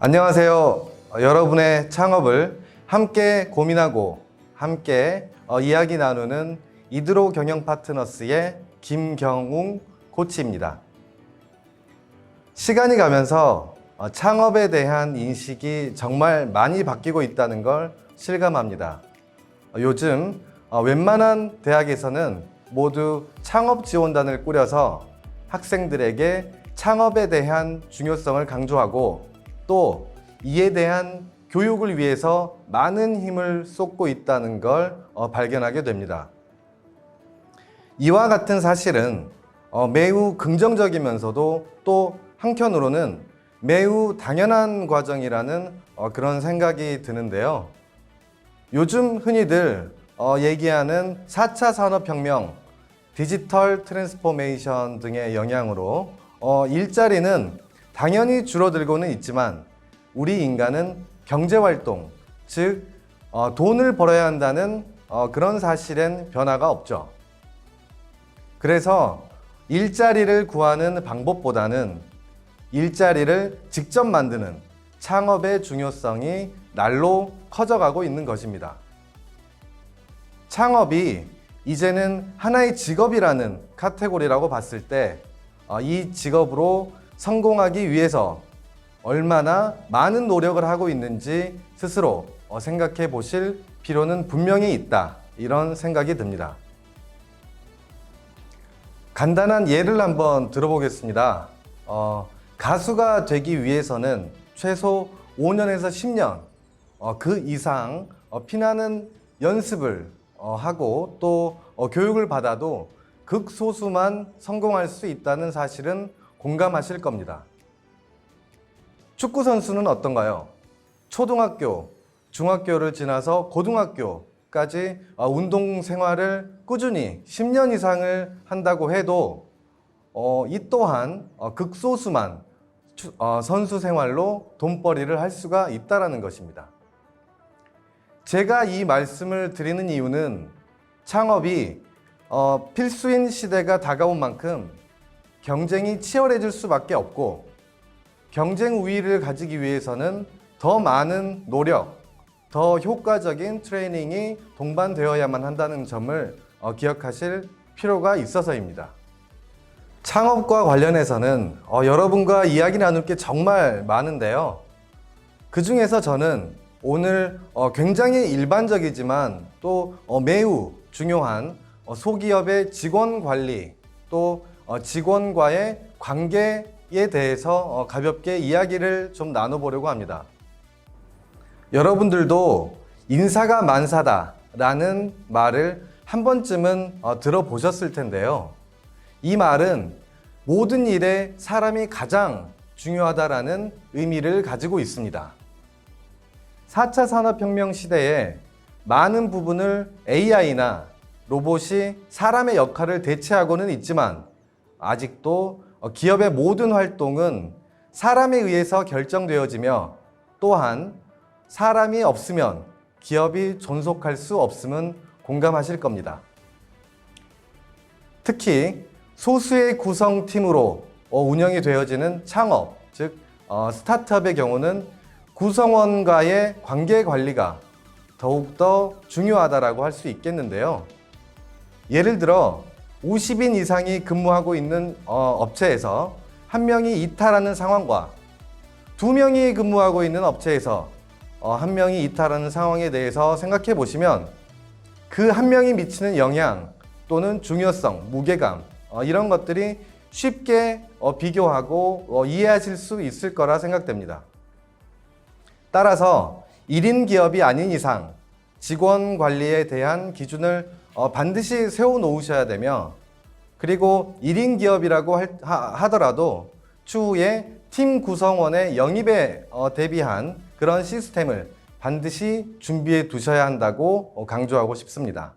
안녕하세요. 어, 여러분의 창업을 함께 고민하고 함께 어, 이야기 나누는 이드로 경영 파트너스의 김경웅 코치입니다. 시간이 가면서 어, 창업에 대한 인식이 정말 많이 바뀌고 있다는 걸 실감합니다. 어, 요즘 어, 웬만한 대학에서는 모두 창업 지원단을 꾸려서 학생들에게 창업에 대한 중요성을 강조하고 또 이에 대한 교육을 위해서 많은 힘을 쏟고 있다는 걸 어, 발견하게 됩니다. 이와 같은 사실은 어, 매우 긍정적이면서도 또 한편으로는 매우 당연한 과정이라는 어, 그런 생각이 드는데요. 요즘 흔히들 어, 얘기하는 4차 산업혁명, 디지털 트랜스포메이션 등의 영향으로 어, 일자리는 당연히 줄어들고는 있지만 우리 인간은 경제활동, 즉 어, 돈을 벌어야 한다는 어, 그런 사실엔 변화가 없죠. 그래서 일자리를 구하는 방법보다는 일자리를 직접 만드는 창업의 중요성이 날로 커져가고 있는 것입니다. 창업이 이제는 하나의 직업이라는 카테고리라고 봤을 때 이 직업으로 성공하기 위해서 얼마나 많은 노력을 하고 있는지 스스로 어, 생각해 보실 필요는 분명히 있다. 이런 생각이 듭니다. 간단한 예를 한번 들어보겠습니다. 어, 가수가 되기 위해서는 최소 5년에서 10년 어, 그 이상 어, 피나는 연습을 어, 하고 또 어, 교육을 받아도 극소수만 성공할 수 있다는 사실은 공감하실 겁니다. 축구 선수는 어떤가요? 초등학교, 중학교를 지나서 고등학교까지 어, 운동 생활을 꾸준히 10년 이상을 한다고 해도 어, 이 또한 어, 극소수만 추- 어, 선수 생활로 돈벌이를 할 수가 있다라는 것입니다. 제가 이 말씀을 드리는 이유는 창업이 어, 필수인 시대가 다가온 만큼 경쟁이 치열해질 수밖에 없고 경쟁 우위를 가지기 위해서는 더 많은 노력, 더 효과적인 트레이닝이 동반되어야만 한다는 점을 어, 기억하실 필요가 있어서입니다. 창업과 관련해서는 어, 여러분과 이야기 나눌 게 정말 많은데요. 그 중에서 저는 오늘 어, 굉장히 일반적이지만 또 어, 매우 중요한 어, 소기업의 직원 관리 또 어, 직원과의 관계에 대해서 어, 가볍게 이야기를 좀 나눠보려고 합니다. 여러분들도 인사가 만사다 라는 말을 한 번쯤은 어, 들어보셨을 텐데요. 이 말은 모든 일에 사람이 가장 중요하다라는 의미를 가지고 있습니다. 4차 산업혁명 시대에 많은 부분을 AI나 로봇이 사람의 역할을 대체하고는 있지만 아직도 어, 기업의 모든 활동은 사람에 의해서 결정되어지며 또한 사람이 없으면 기업이 존속할 수 없음은 공감하실 겁니다. 특히 소수의 구성팀으로 어, 운영이 되어지는 창업, 즉 어, 스타트업의 경우는 구성원과의 관계 관리가 더욱더 중요하다라고 할 수 있겠는데요. 예를 들어 50인 이상이 근무하고 있는 어, 업체에서 한 명이 이탈하는 상황과 두 명이 근무하고 있는 업체에서 어, 한 명이 이탈하는 상황에 대해서 생각해 보시면 그 한 명이 미치는 영향 또는 중요성, 무게감 어, 이런 것들이 쉽게 어, 비교하고 어, 이해하실 수 있을 거라 생각됩니다. 따라서 1인 기업이 아닌 이상 직원 관리에 대한 기준을 어, 반드시 세워 놓으셔야 되며 그리고 1인 기업이라고 할- 하- 하더라도 추후에 팀 구성원의 영입에 어, 대비한 그런 시스템을 반드시 준비해 두셔야 한다고 어, 강조하고 싶습니다.